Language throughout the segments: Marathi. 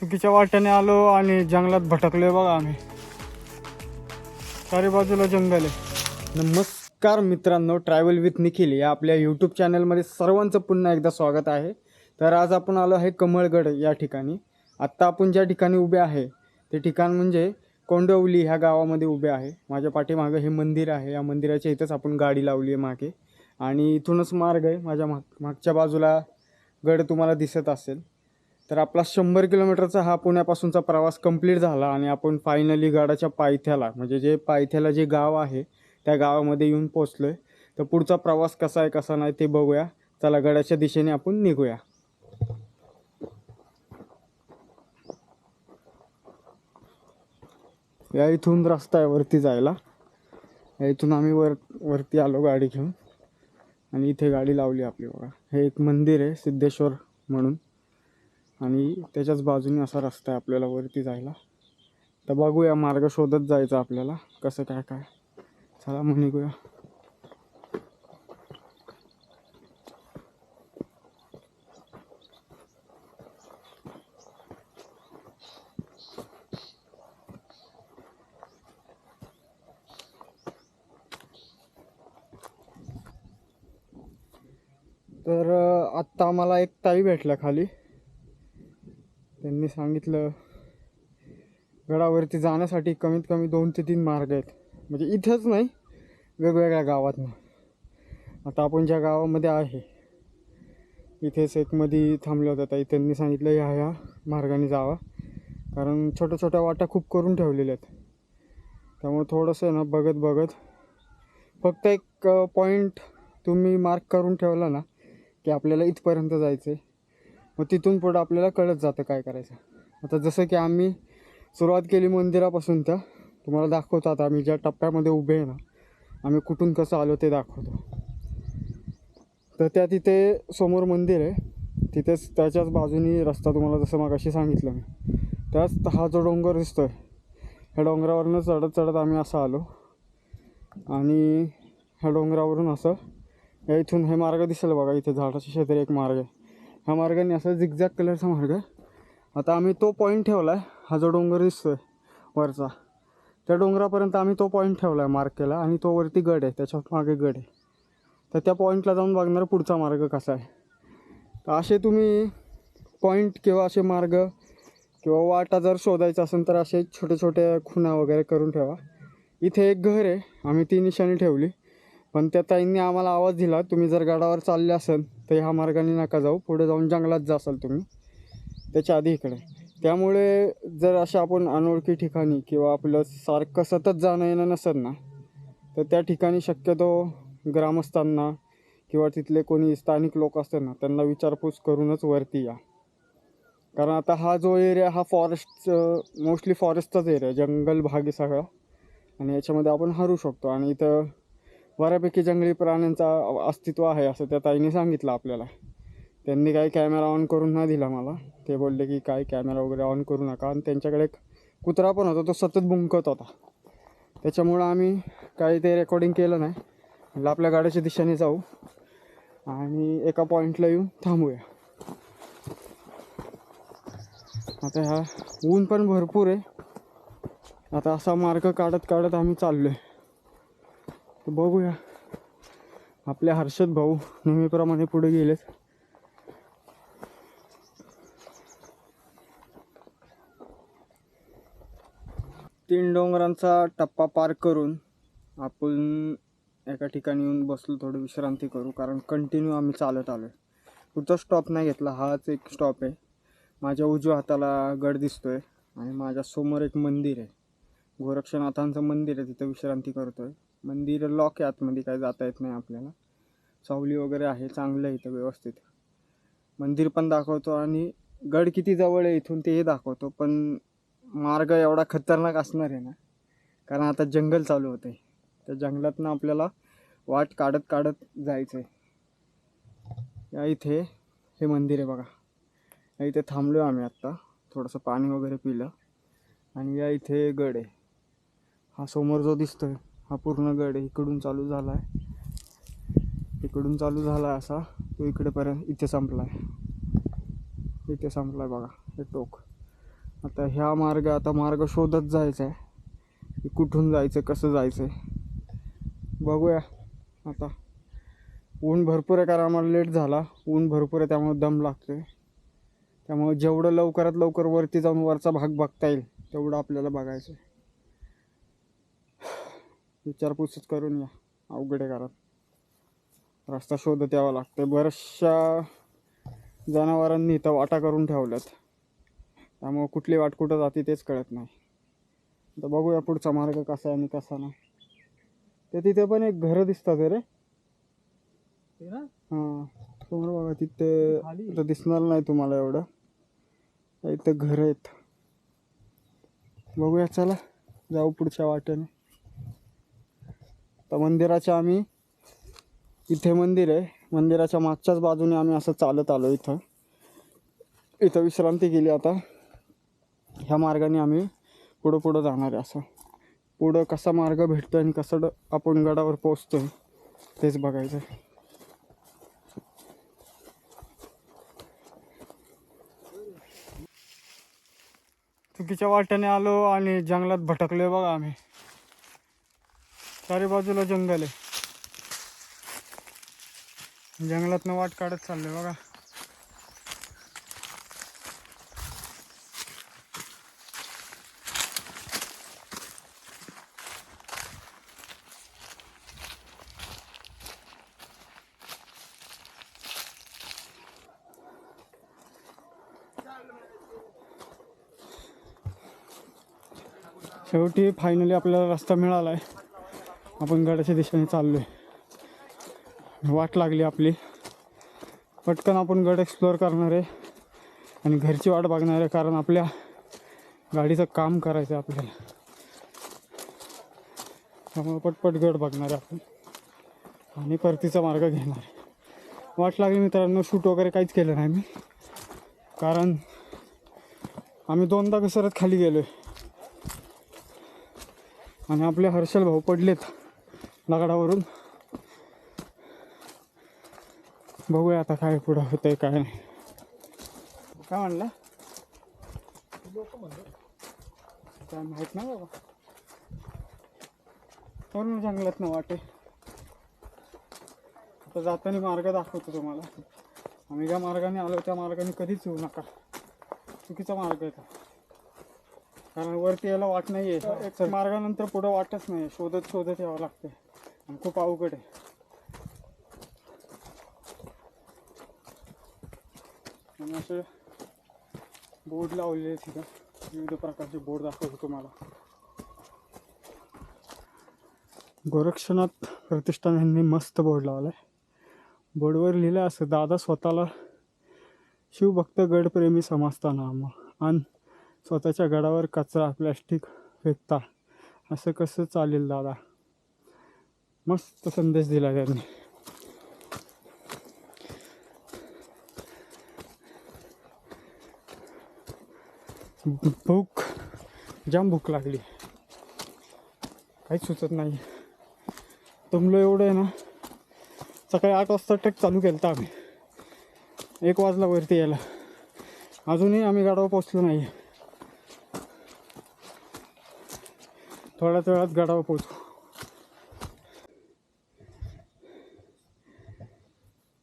चुकीच्या वाट्याने आलो आणि जंगलात भटकलोय बघा आम्ही. सारी बाजूला जंगल आहे. नमस्कार मित्रांनो ट्रॅव्हल विथ निखिल या आपल्या यूट्यूब चॅनलमध्ये सर्वांचं पुन्हा एकदा स्वागत आहे. तर आज आपण आलो आहे कमळगड या ठिकाणी. आत्ता आपण ज्या ठिकाणी उभे आहे ते ठिकाण म्हणजे कोंडवली ह्या गावामध्ये उभे आहे. माझ्या पाठीमागं हे मंदिर आहे. या मंदिराच्या इथंच आपण गाडी लावली आहे मागे. आणि इथूनच मार्ग आहे. माझ्या माग मागच्या बाजूला गड तुम्हाला दिसत असेल. तर आपला शंभर किलोमीटरचा हा पुण्यापासूनचा प्रवास कंप्लीट झाला आणि आपण फायनली गडाच्या पायथ्याला म्हणजे जे पायथ्याला जे गाव आहे त्या गावामध्ये येऊन पोचलो आहे तर पुढचा प्रवास कसा आहे कसा नाही ते बघूया. चला गडाच्या दिशेने आपण निघूया. या इथून रस्ता आहे वरती जायला. या इथून आम्ही वर वरती आलो गाडी घेऊन. आणि इथे गाडी लावली आपली बघा. हे एक मंदिर आहे सिद्धेश्वर म्हणून. आणि त्याच्याच बाजूने असा रस्ता आहे आपल्याला वरती जायला. तर बघूया मार्ग शोधत जायचं आपल्याला. कसं काय काय? चला मग निघूया. तर आत्ता आम्हाला एक ताई भेटल्या खाली. सांगितलं गडावरती जाण्यासाठी कमीत कमी दोन ते तीन मार्ग आहेत. म्हणजे इथंच नाही वेगवेगळ्या गावातनं. आता आपण ज्या गावामध्ये आहे इथेच एक मध्ये थांबलं होतं ताई. त्यांनी सांगितलं ह्या ह्या मार्गाने जावा. कारण छोट्या छोट्या वाटा खूप करून ठेवलेल्या आहेत. त्यामुळे थोडंसं आहे ना बघत बघत फक्त एक पॉईंट तुम्ही मार्क करून ठेवला ना की आपल्याला इथपर्यंत जायचं आहे मग तिथून पुढं आपल्याला कळत जातं काय करायचं. आता जसं की आम्ही सुरुवात केली मंदिरापासून तर तुम्हाला दाखवतो आता आम्ही ज्या टप्प्यामध्ये उभे आहे ना आम्ही कुठून कसं आलो ते दाखवतो. तर त्या तिथे समोर मंदिर आहे. तिथेच त्याच्याच बाजूनी रस्ता तुम्हाला जसं मग अशी सांगितलं मी. त्याच हा जो डोंगर दिसतो आहे ह्या डोंगरावरनं चढत चढत आम्ही असं आलो. आणि ह्या डोंगरावरून असं या इथून हे मार्ग दिसेल बघा इथे झाडाच्या शेजारी एक मार्ग आहे. ह्या मार्गाने असा झिगझॅग कलरचा मार्ग आहे. आता आम्ही तो पॉईंट ठेवला आहे हा जो डोंगर दिसतोय वरचा त्या डोंगरापर्यंत आम्ही तो पॉईंट ठेवला आहे मार्क केला आणि तो वरती गड आहे त्याच्यामागे गड आहे. तर त्या पॉईंटला जाऊन बघणार पुढचा मार्ग कसा आहे. तर असे तुम्ही पॉईंट किंवा असे मार्ग किंवा वाटा जर शोधायचा असेल तर असे छोटे छोटे खुणा वगैरे करून ठेवा. इथे एक घर आहे आम्ही ती निशाणी ठेवली. पण त्या ताईंनी आम्हाला आवाज दिला तुम्ही जर गडावर चालले असाल तर ह्या मार्गाने नका जाऊ पुढे जाऊन जंगलात जासाल तुम्ही. त्याच्या आधी इकडे. त्यामुळे जर अशा आपण अनोळखी ठिकाणी किंवा आपलं सारखं सतत जाणं येणं नसेल ना तर त्या ठिकाणी शक्यतो ग्रामस्थांना किंवा तिथले कोणी स्थानिक लोक असतात ना त्यांना विचारपूस करूनच वरती या. कारण आता हा जो एरिया हा फॉरेस्ट मोस्टली फॉरेस्टचाच एरिया जंगल भाग आहे सगळा. आणि याच्यामध्ये आपण हरू शकतो. आणि इथं बऱ्यापैकी जंगली प्राण्यांचा अस्तित्व आहे असं त्या ताईने सांगितलं आपल्याला. त्यांनी काही कॅमेरा ऑन करून नाही दिला मला. ते बोलले की काय कॅमेरा वगैरे ऑन करू नका. आणि त्यांच्याकडे एक कुत्रा पण होता तो सतत बुंकत होता. त्याच्यामुळं आम्ही काही ते रेकॉर्डिंग केलं नाही. म्हटलं आपल्या गाड्याच्या दिशेने जाऊ. आणि एका पॉईंटला येऊन थांबूया. आता ह्या ऊन पण भरपूर आहे. आता असा मार्ग काढत काढत आम्ही चाललो आहे तर बघूया. आपले हर्षद भाऊ नेहमीप्रमाणे पुढे गेलेत. तीन डोंगरांचा टप्पा पार करून आपण एका ठिकाणी येऊन बसलो थोडं विश्रांती करू कारण कंटिन्यू आम्ही चालत आलो आहे पुढचा स्टॉप नाही घेतला हाच एक स्टॉप आहे. माझ्या उजव्या हाताला गड दिसतो आहे आणि माझ्यासमोर एक मंदिर आहे. गोरक्षनाथांचं मंदिर आहे तिथं विश्रांती करतो आहे मंदिर लॉक आहे आतमध्ये काय जाता येत नाही आपल्याला. सावली वगैरे आहे चांगलं आहे इथं व्यवस्थित. मंदिर पण दाखवतो आणि गड किती जवळ आहे इथून तेही दाखवतो पण मार्ग एवढा खतरनाक असणार आहे ना? कारण आता जंगल चालू होतं आहे त्या जंगलातनं आपल्याला वाट काढत काढत जायचं आहे या इथे हे मंदिर आहे बघा. या इथे थांबलो आम्ही आत्ता. थोडंसं पाणी वगैरे पिलं. आणि या इथे गड आहे. हा समोर जो दिसतोय हा पूर्ण गड आहे. इकडून चालू झाला आहे इकडून चालू झाला आहे असा. तो इकडेपर्यंत इथे संपला आहे इथे संपला आहे बघा. हे टोक. आता ह्या मार्ग आता मार्ग शोधत जायचा आहे की कुठून जायचं कसं जायचं बघूया. आता ऊन भरपूर आहे कारण आम्हाला लेट झाला. ऊन भरपूर आहे त्यामुळे दम लागतोय. त्यामुळे जेवढं लवकरात लवकर वरती जाऊन वरचा भाग बघता येईल तेवढं आपल्याला बघायचं आहे विचारपूसच करून या. अवघड आहे कारण. रस्ता शोधत यावा लागतोय. बऱ्याचशा जनावरांनी इथं वाटा करून ठेवल्यात. त्यामुळं कुठली वाट कुठं जाते तेच कळत नाही. आता बघूया पुढचा मार्ग कसा आहे आणि कसा नाही. ते तिथे पण एक घरं दिसतात रे. हां. समोर बघा तिथे. इथं दिसणार नाही तुम्हाला एवढं. इथं घर आहेत. बघूया चला. जाऊ पुढच्या वाटेने. तर मंदिराच्या आम्ही इथे मंदिर आहे. मंदिराच्या मागच्याच बाजूने आम्ही असं चालत आलो इथं. इथं विश्रांती केली आता. ह्या मार्गाने आम्ही पुढं पुढं जाणार आहे असं. पुढं कसा मार्ग भेटतो आणि कसं ड- आपण गडावर पोचतोय तेच बघायचं आहे चुकीच्या वाट्याने आलो आणि जंगलात भटकलोय बघा आम्ही. चारी बाजूला जंगल आहे. जंगलातनं वाट काढत चाललोय बघा. शेवटी फायनली आपल्याला रस्ता मिळाला आहे आपण गडाच्या दिशेने चाललो आहे वाट लागली आपली. पटकन आपण गड एक्सप्लोअर करणार आहे. आणि घरची वाट बघणार आहे कारण आपल्या गाडीचं काम करायचं आहे आपल्याला. त्यामुळे पटपट गड बघणार आहे आपण. आणि परतीचा मार्ग घेणार आहे. वाट लागली मित्रांनो शूट वगैरे काहीच केलं नाही मी. कारण आम्ही दोनदा घसरत खाली गेलो आहे आणि आपले हर्षल भाऊ पडलेत दगडावरून बघूया आता काय पुढं होतंय काय नाही. काय म्हणलं? काय माहीत नाही बाबा. करून जंगलात ना वाटे. आता जाताना मार्ग दाखवतो तुम्हाला. आम्ही ज्या मार्गाने आलो त्या मार्गाने कधीच येऊ नका. चुकीचा मार्ग आहे कारण वरती यायला वाट नाही आहे एक मार्गानंतर पुढं वाटच नाही शोधत शोधत यावं लागते आणि खूप अवघड आहे. आणि असे बोर्ड लावलेले आहेत तिथं विविध प्रकारचे बोर्ड दाखवतो तुम्हाला. गोरक्षनाथ प्रतिष्ठान यांनी मस्त बोर्ड लावला आहे बोर्डवर लिहिलं असं दादा स्वतःला शिवभक्त गडप्रेमी समजताना आणि स्वतःच्या गडावर कचरा प्लॅस्टिक फेकता. असं कसं चालेल दादा? मस्त संदेश दिला त्यांनी. भूक जाम भूक लागली. काहीच सुचत नाही. तुमलं एवढं आहे ना? सकाळी आठ वाजता ट्रेक चालू केलं होता आम्ही. एक वाजला वरती यायला. अजूनही आम्ही गाडावर पोचलो नाही. थोड्याच वेळात गडावर पोचू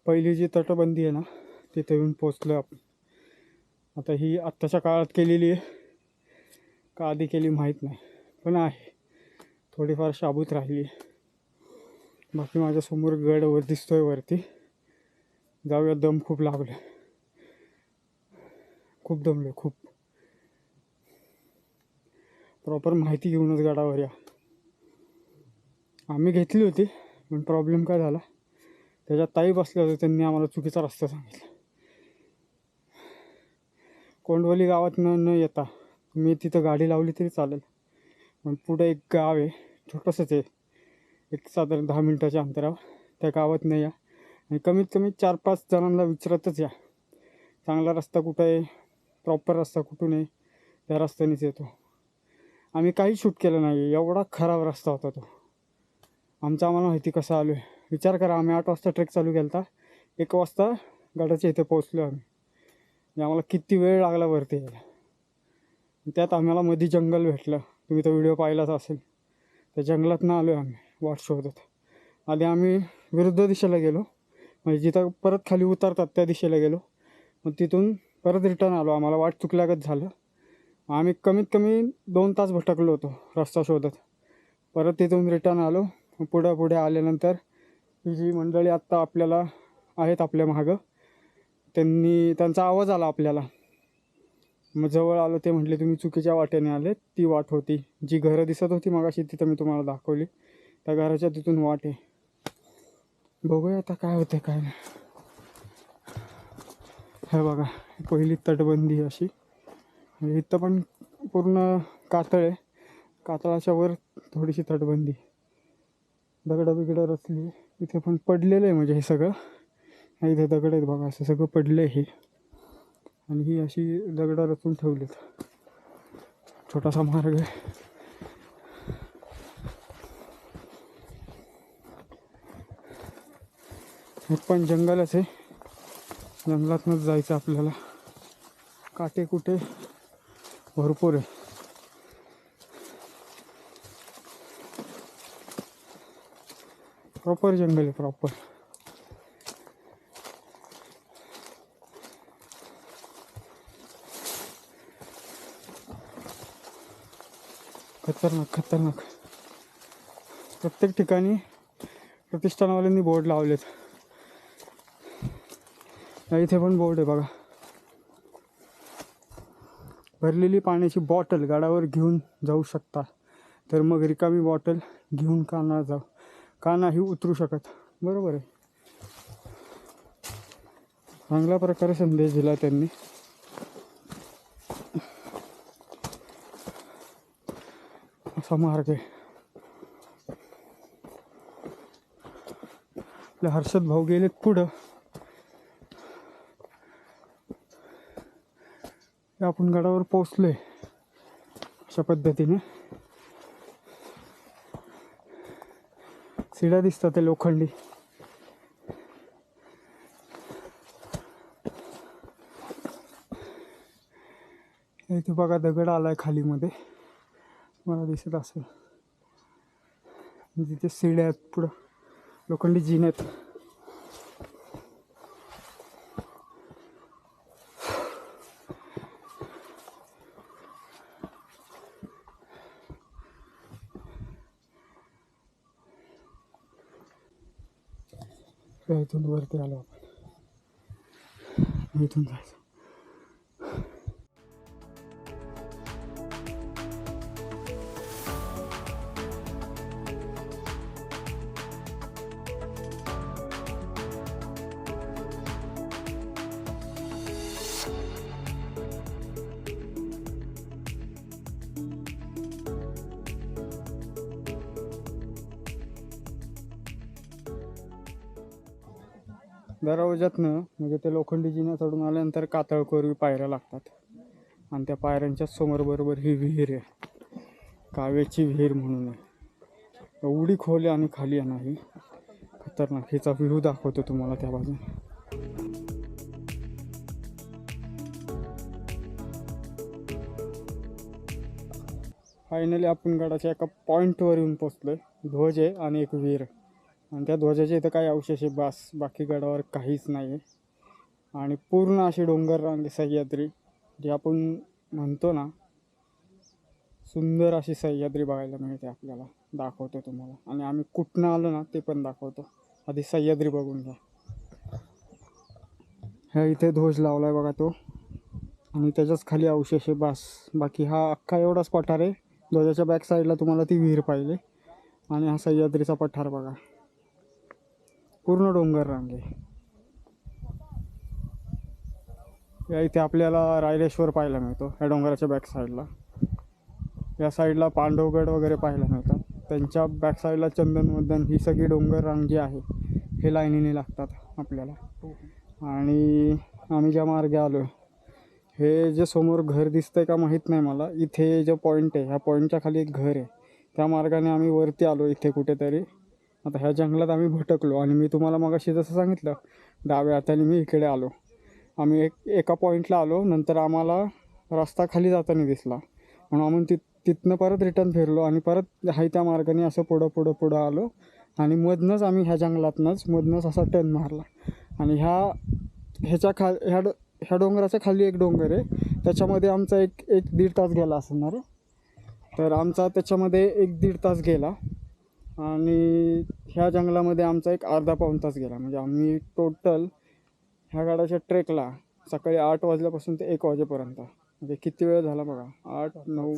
पहिली जी तटबंदी आहे ना तिथे येऊन पोचलो आपण. आता ही आत्ताच्या काळात केलेली आहे का आधी केली माहीत नाही पण आहे. थोडीफार शाबूत राहिली आहे. बाकी माझ्यासमोर गड वर दिसतोय वरती. जाऊया दम खूप लागले. खूप दमले खूप. प्रॉपर माहिती घेऊनच गडावर या. आम्ही घेतली होती पण प्रॉब्लेम काय झाला? त्याच्यात ताई बसल्या होत्या त्यांनी आम्हाला चुकीचा रस्ता सांगितला. कोंडवली गावात न न येता मी तिथं गाडी लावली तरी चालेल पण पुढे एक गाव आहे छोटंसंच आहे. एक साधारण दहा मिनटाच्या अंतरावर त्या गावात नाही या. आणि कमीत कमी चार पाच जणांना विचारतच या. चांगला रस्ता कुठं आहे? प्रॉपर रस्ता कुठून आहे? त्या रस्त्यानेच येतो. आम्ही काही शूट केलं नाही एवढा खराब रस्ता होता तो. आमचं आम्हाला माहिती कसं आलो आहे विचार करा आम्ही आठ वाजता ट्रेक चालू केला होता एक वाजता गडाच्या इथे पोचलो आम्ही. म्हणजे आम्हाला किती वेळ लागला वरती यायला. त्यात आम्हाला मध्ये जंगल भेटलं. तुम्ही तो व्हिडिओ पाहिलाच असेल. त्या जंगलातनं आलो आहे आम्ही वाट शोधत. आधी आम्ही विरुद्ध दिशेला गेलो. म्हणजे जिथं परत खाली उतरतात त्या दिशेला गेलो. मग तिथून परत रिटर्न आलो. आम्हाला वाट चुकल्यागत झालं. आम्ही कमीत कमी दोन तास भटकलो होतो रस्ता शोधत. परत तिथून रिटर्न आलो. पुढं पुढे आल्यानंतर ही जी मंडळी आत्ता आपल्याला आहेत आपल्या मागं. त्यांनी त्यांचा आवाज आला आपल्याला. मग जवळ आलो ते म्हटले तुम्ही चुकीच्या वाटेने आले ती वाट होती. जी घरं दिसत होती मगाशी तिथं मी तुम्हाला दाखवली. त्या घराच्या तिथून वाट आहे. बघूया आता काय होते काय नाही. हे बघा पहिली तटबंदी अशी. म्हणजे इथं पण पूर्ण कातळ आहे. कातळाच्या वर थोडीशी तटबंदी. दगडं बिगडं रचली. इथे पण पडलेलं आहे म्हणजे हे सगळं. इथे दगड आहेत बघा असं सगळं पडलं आहे हे. आणि ही अशी दगडं रचून ठेवलीत. छोटासा मार्ग आहे. हे पण जंगलच आहे. जंगलातनंच जायचं आपल्याला. काटे कुठे भरपूर आहे. प्रॉपर जंगल आहे प्रॉपर खतरनाक खतरनाक. प्रत्येक ठिकाणी प्रतिष्ठानवाल्यांनी बोर्ड लावलेत. इथे पण बोर्ड आहे बघा. भरलेली पाण्याची बॉटल गाडावर घेऊन जाऊ शकता. तर मग रिकामी बॉटल घेऊन काना जाऊ का नाही उतरू शकत. बरोबर आहे. चांगल्या प्रकारे संदेश दिला त्यांनी. असा मार्ग आहे. आपले हर्षद भाऊ गेलेत पुढं. आपण गडावर पोचलोय अशा पद्धतीने. सिड्या दिसतात ते लोखंडी. इथे बघा दगड आलाय खाली मध्ये मला दिसत असेल. म्हणजे तिथे सिड्या आहेत पुढं. लोखंडी जिने आहेत. इथून वरती आलो आपण. इथून जायचं. दरवाजातनं म्हणजे ते लोखंडी जिन्या चढून आल्यानंतर कातळकोरवी पायऱ्या लागतात. आणि त्या पायऱ्यांच्या समोर बरोबर ही विहीर आहे. काव्याची विहीर म्हणून आहे. एवढी खोल आहे आणि खाली आहे नाही खतरनाक. हिचा व्ह्यू दाखवतो तुम्हाला त्या बाजूने. फायनली आपण गडाच्या एका पॉईंटवर येऊन पोचलोय. ध्वज आहे आणि एक विहीर आणि त्या ध्वजाचे इथं काही अवशेष आहे बास बाकी गडावर काहीच नाही आहे आणि पूर्ण अशी डोंगर रांग सह्याद्री जी आपण म्हणतो ना सुंदर अशी सह्याद्री बघायला मिळते आपल्याला दाखवतो तुम्हाला. आणि आम्ही कुठनं आलो ना ते पण दाखवतो. आधी सह्याद्री बघून घ्या. ह्या इथे ध्वज लावला आहे बघा तो. आणि त्याच्याच खाली अवशेष आहे बास. बाकी हा अख्खा एवढाच पठार आहे. ध्वजाच्या बॅक साईडला तुम्हाला ती विहीर पाहिजे आणि हा सह्याद्रीचा पठार बघा. पूर्ण डोंगर रांग या इथे आपल्याला रायलेश्वर पाहायला मिळतो या डोंगराच्या बॅक साईडला या साईडला पांडवगड वगैरे पाहायला मिळतात. त्यांच्या बॅक साईडला चंदनवदन ही सगळी डोंगर रांग जी आहे हे लाईनीने लागतात आपल्याला. आणि आम्ही ज्या मार्गे आलो हे जे समोर घर दिसतं आहे का माहीत नाही मला. इथे जे पॉईंट आहे ह्या पॉईंटच्या खाली एक घर आहे. त्या मार्गाने आम्ही वरती आलो इथे कुठेतरी. आता ह्या जंगलात आम्ही भटकलो आणि मी तुम्हाला मगाशी जसं सांगितलं डाव्या हाताने मी इकडे आलो. आम्ही एक एका पॉईंटला आलो नंतर आम्हाला रस्ता खाली जाताना दिसला. म्हणून आम्ही ति तिथनं परत रिटर्न फिरलो आणि परत हाय त्या मार्गाने असं पुढं पुढं पुढं आलो. आणि मधनंच आम्ही ह्या जंगलातनंच मधनंच असा टर्न मारला. आणि ह्या ह्याच्या खा ह्या डो ह्या डोंगराच्या खाली एक डोंगर आहे. त्याच्यामध्ये आमचा एक एक दीड तास गेला असणार आहे. तर आमचा त्याच्यामध्ये एक दीड तास गेला. आणि ह्या जंगलामध्ये आमचा एक अर्धा पाऊण तास गेला. म्हणजे आम्ही टोटल ह्या गाड्याच्या ट्रेकला सकाळी आठ वाजल्यापासून ते एक वाजेपर्यंत. म्हणजे किती वेळ झाला बघा? आठ नऊ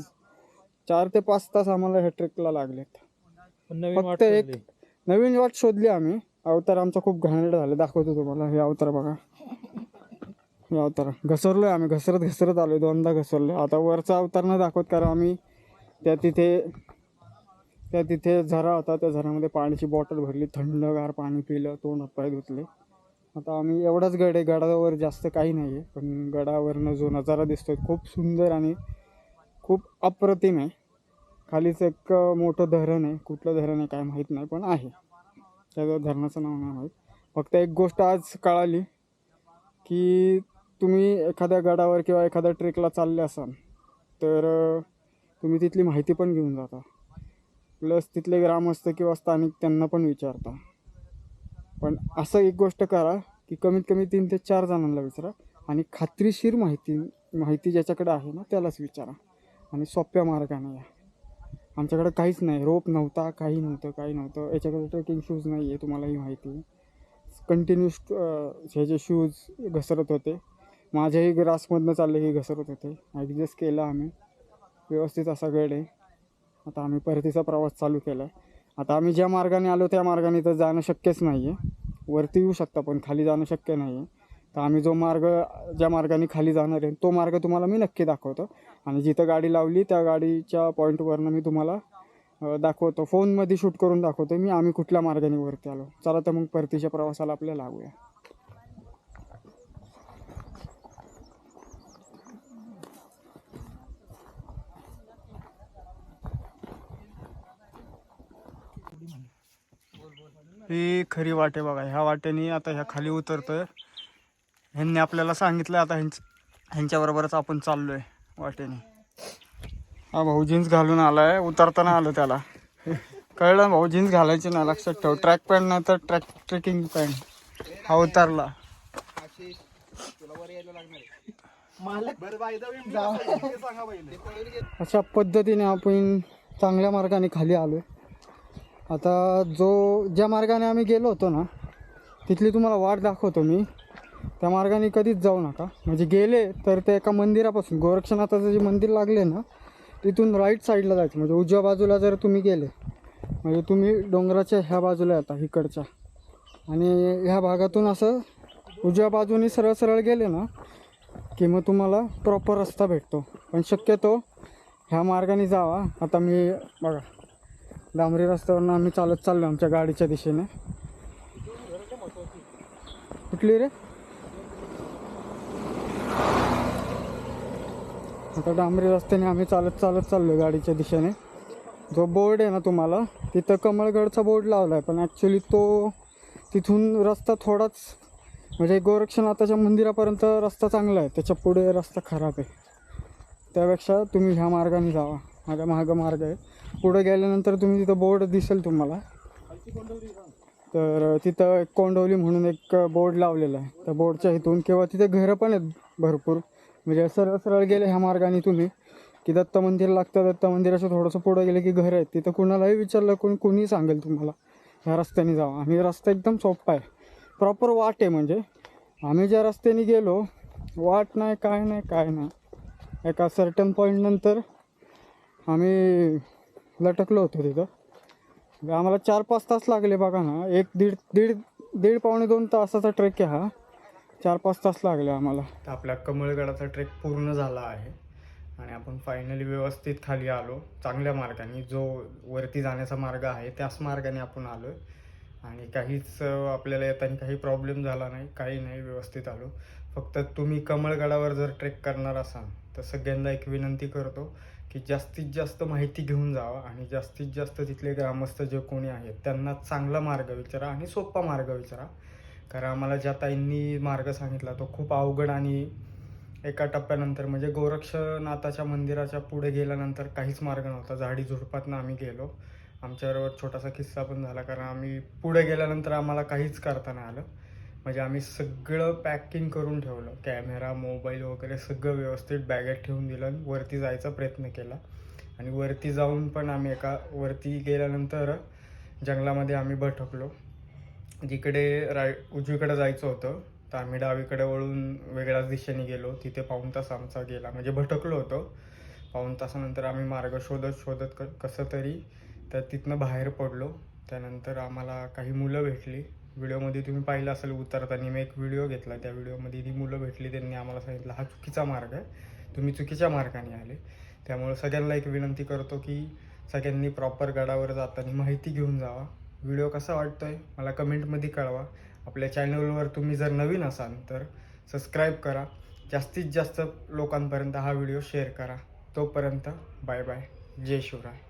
चार ते पाच तास आम्हाला ह्या ट्रेकला लागलेत. फक्त वाट एक. नवीन वाट शोधली आम्ही. अवतार आमचा खूप घाणेरडा झाला. दाखवतो तुम्हाला. हे अवतार बघा. हे अवतार. घसरलोय आम्ही. घसरत घसरत आलोय. दोनदा घसरलोय. आता वरचा अवतार न दाखवत कारण आम्ही त्या तिथे त्या तिथे झरा होता. त्या झऱ्यामध्ये पाण्याची बॉटल भरली. थंडगार पाणी पिलं. तोंड हातपाय धुतले. आता आम्ही एवढाच गड आहे. गडावर जास्त काही नाही आहे पण गडावरनं जो नजारा दिसतो आहे खूप सुंदर आणि खूप अप्रतिम आहे. खालीच एक मोठं धरण आहे. कुठलं धरण आहे काय माहीत नाही पण आहे. त्या धरणाचं नाव नाही माहीत. फक्त एक गोष्ट आज कळाली की तुम्ही एखाद्या गडावर किंवा एखाद्या ट्रेकला चालले असाल तर तुम्ही तिथली माहिती पण घेऊन जाता. प्लस तिथले ग्रामस्थ किंवा स्थानिक त्यांना पण विचारता. पण असं एक गोष्ट करा की कमीत कमी तीन ते चार जणांना विचारा आणि खात्रीशीर माहिती माहिती ज्याच्याकडे आहे ना त्यालाच विचारा. आणि सोप्या मार्गाने या. आमच्याकडे काहीच नाही. रोप नव्हता काही नव्हतं काही नव्हतं. याच्याकडे ट्रेकिंग शूज नाही आहे तुम्हालाही माहिती. कंटिन्यूस हे जे शूज घसरत होते माझ्याही ग्रासमधनं चालले हे घसरत होते. ॲडजस्ट केलं आम्ही. व्यवस्थित असा गड आहे. आता आम्ही परतीचा प्रवास चालू केला आहे आता आम्ही ज्या मार्गाने आलो त्या मार्गाने तर जाणं शक्यच नाही आहे वरती येऊ शकता पण खाली जाणं शक्य नाही आहे तर आम्ही जो मार्ग ज्या मार्गाने खाली जाणार आहे तो मार्ग तुम्हाला मी नक्की दाखवतो. आणि जिथं गाडी लावली त्या गाडीच्या पॉईंटवरनं मी तुम्हाला दाखवतो. फोनमध्ये शूट करून दाखवतो मी आम्ही कुठल्या मार्गाने वरती आलो. चला तर मग परतीच्या प्रवासाला आपल्या लागूया. ही खरी वाटे बघा. ह्या वाटेने आता ह्या खाली उतरतोय. ह्यांनी आपल्याला सांगितलं आता ह्यांच ह्यांच्याबरोबरच आपण चाललोय वाटेने. हा भाऊ जीन्स घालून आलाय. उतरताना आलं त्याला. कळलं भाऊ जीन्स घालायची ना लक्षात ठेव. ट्रॅक पॅन्ट नाही तर ट्रॅक ट्रेकिंग पॅन्ट. हा उतरला. अशा पद्धतीने आपण चांगल्या मार्गाने खाली आलोय. आता जो ज्या मार्गाने आम्ही गेलो होतो ना तिथली तुम्हाला वाट दाखवतो मी. त्या मार्गाने कधीच जाऊ नका. म्हणजे गेले तर ते एका मंदिरापासून गोरक्षनाथाचं जे मंदिर लागले ना तिथून राईट साईडला जायचं. म्हणजे उजव्या बाजूला जर तुम्ही गेले म्हणजे तुम्ही डोंगराच्या ह्या बाजूला येता इकडच्या. आणि ह्या भागातून असं उजव्या बाजूने सरळ सरळ गेले ना की मग तुम्हाला प्रॉपर रस्ता भेटतो. पण शक्यतो ह्या मार्गाने जावा. आता मी बघा डांबरी रस्त्यावरनं आम्ही चालत चाललो आमच्या गाडीच्या दिशेने. कुठली रे? आता डांबरी रस्त्याने आम्ही चालत चालत चाललो गाडीच्या दिशेने. जो बोर्ड आहे ना तुम्हाला तिथं कमळगडचा बोर्ड लावला आहे पण ॲक्च्युली तो तिथून रस्ता थोडाच म्हणजे गोरक्षनाथाच्या मंदिरापर्यंत रस्ता चांगला आहे त्याच्या पुढे रस्ता खराब आहे. त्यापेक्षा तुम्ही ह्या मार्गाने जावा. माझ्या महाग मार्ग आहे. पुढे गेल्यानंतर तुम्ही तिथं बोर्ड दिसेल तुम्हाला. तर तिथं एक कोंडवली म्हणून एक बोर्ड लावलेला आहे. त्या बोर्डच्या इथून किंवा तिथे घरं पण आहेत भरपूर. म्हणजे सरळ सरळ गेले ह्या मार्गाने तुम्ही की दत्त मंदिर लागतं दत्त मंदिराचं थोडंसं पुढं गेलं की घर आहेत. तिथं कुणालाही विचारलं कोण कुणी सांगेल तुम्हाला ह्या रस्त्याने जावा. आणि रस्ता एकदम सोपा आहे. प्रॉपर वाट आहे म्हणजे. आम्ही ज्या रस्त्याने गेलो वाट नाही काय नाही काय नाही. एका सर्टन पॉईंटनंतर आम्ही लटकलो होतो तिथं. आम्हाला चार पाच तास लागले बघा ना. एक दीड दीड दीड पावणे दोन तासाचा ट्रेक आहे हा. चार पाच तास लागले आम्हाला. आपल्या कमळगडाचा ट्रेक पूर्ण झाला आहे. आणि आपण फायनली व्यवस्थित खाली आलो. चांगल्या मार्गाने जो वरती जाण्याचा मार्ग आहे त्याच मार्गाने आपण आलो आणि काहीच आपल्याला येताना काही प्रॉब्लेम झाला नाही काही नाही व्यवस्थित आलो. फक्त तुम्ही कमळगडावर जर ट्रेक करणार असाल तर सगळ्यांना एक विनंती करतो. की जास्तीत जास्त माहिती घेऊन जावा आणि जास्तीत जास्त तिथले ग्रामस्थ जे कोणी आहेत त्यांना चांगला मार्ग विचारा आणि सोपा मार्ग विचारा. कारण आम्हाला ज्या ताईंनी मार्ग सांगितला तो खूप अवघड आणि एका टप्प्यानंतर म्हणजे गोरक्षनाथाच्या मंदिराच्या पुढे गेल्यानंतर काहीच मार्ग नव्हता. झाडी झुडपातनं आम्ही गेलो. आमच्याबरोबर छोटासा किस्सा पण झाला कारण आम्ही पुढे गेल्यानंतर आम्हाला काहीच करता नाही आलं. म्हणजे आम्ही सगळं पॅकिंग करून ठेवलं. कॅमेरा मोबाईल वगैरे सगळं व्यवस्थित बॅगेत ठेवून दिलं आणि वरती जायचा प्रयत्न केला. आणि वरती जाऊन पण आम्ही एका वरती गेल्यानंतर जंगलामध्ये आम्ही भटकलो. जिकडे राय उजवीकडे जायचं होतं तर आम्ही डावीकडे वळून वेगळ्याच दिशेने गेलो. तिथे पाऊण तास आमचा गेला. म्हणजे भटकलो होतो. पाऊण तासानंतर आम्ही मार्ग शोधत शोधत क कसं तरी तर तिथनं बाहेर पडलो. त्यानंतर आम्हाला काही मुलं भेटली. व्हिडिओमध्ये तुम्ही पाहिलं असेल उतरताना मी एक व्हिडिओ घेतला. त्या व्हिडिओमध्ये ती मुलं भेटली त्यांनी आम्हाला सांगितलं हा चुकीचा मार्ग आहे. तुम्ही चुकीच्या मार्गाने आले. त्यामुळे सगळ्यांना एक विनंती करतो की सगळ्यांनी प्रॉपर गडावर जाताना माहिती घेऊन जावा. व्हिडिओ कसा वाटतो आहे मला कमेंटमध्ये कळवा. आपल्या चॅनलवर तुम्ही जर नवीन असाल तर सबस्क्राईब करा. जास्तीत जास्त लोकांपर्यंत हा व्हिडिओ शेअर करा. तोपर्यंत बाय बाय. जय शिवराय.